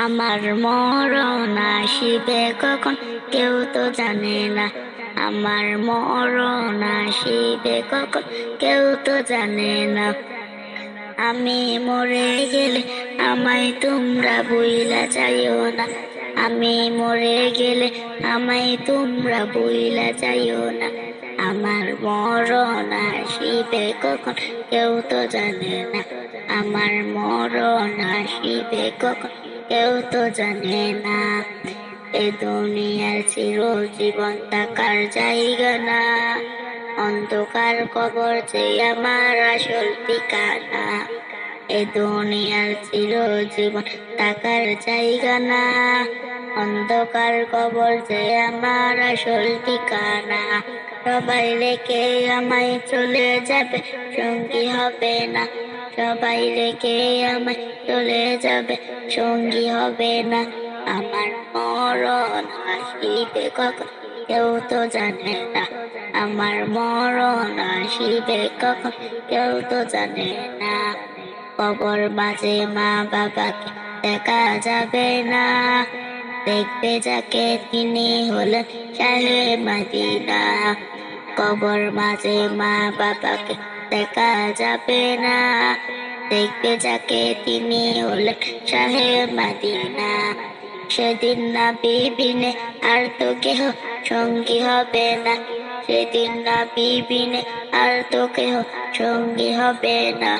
আমার মরণ আসিবে কখন? কেউ তো জানে না। আমার মরণ আসিবে কখন? কেউ তো জানে না। আমি মরে গেলে আমায় তোমরা বইলা চাইও না। আমি মরে গেলে আমায় তোমরা বইলা চাইও না। আমার মরণ আসিবে কখন? কেউ তো জানে না। আমার মরণ আসিবে কখন? কেউ তো জানে না, এ দুনিয়ার চিরজীবন থাকার জায়গা না। অন্ধকার কবর যে আমার আসল ঠিকানা, এ দুনিয়ার চিরজীবন থাকার জায়গা না। অন্ধকার কবর যে আমার আসল ঠিকানা, সবাই রেখে আমায় চলে যাবে, সঙ্গী হবে না। সবাই রেখে আমায় চলে যাবে। সঙ্গী হবে না। আমার মরণ আসিবে কখন? কেউ তো জানে না। আমার মরণ আসিবে কখন? কেউ তো জানে না। কবর মাঝে মা বাবাকে দেখা যাবে না। দেখবে যাকে তিনি হলেন শাহে মাদিনা। কবর মাঝে মা বাবাকে দেখা যাবে না। দেখবে যাকে তিনি হলেন শাহে মাদিনা। সেদিন না বিবিনে আর তো কেহ সঙ্গী হবে না। সেদিন না বিবিনে আর তো কেহ সঙ্গী হবে না।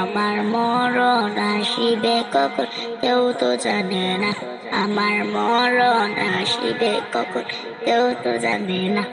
আমার মরণ আসিবে কখন কেউ তো জানে না। আমার মরণ আসিবে কখন কেউ তো জানে না।